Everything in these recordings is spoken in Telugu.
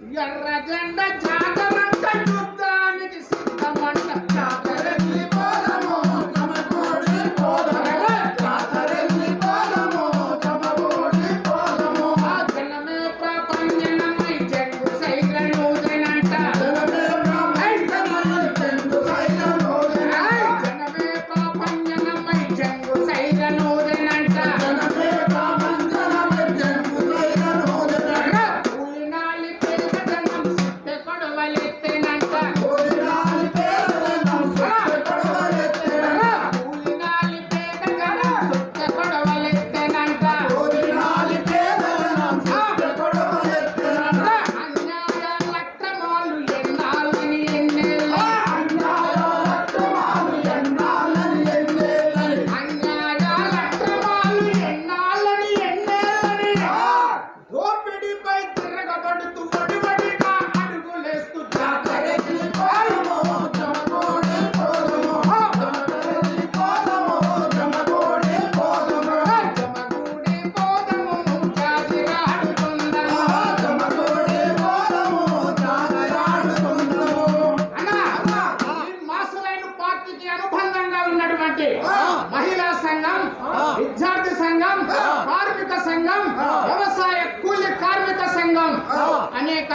ఎర్రజెండ జాతర. సంఘం వ్యవసాయ కూలి కార్మిక సంఘం అనేక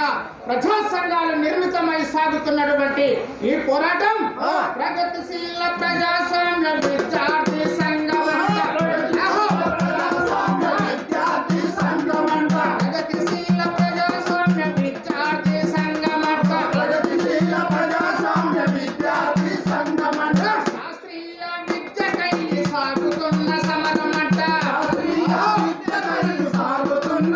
ప్రజా సంఘాలు నిర్మితమై సాగుతున్నటువంటి ఈ పోరాటం ప్రగతిశీల ప్రజాస్వామ్య విద్యార్థి సాగుతున్న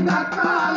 da cara.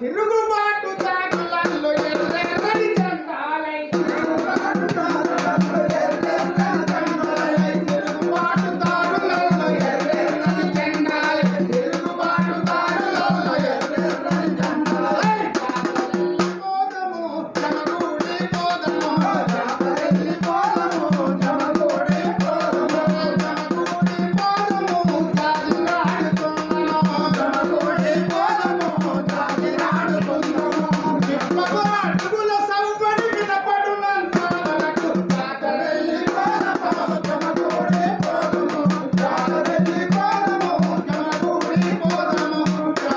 తిరుగుబాటు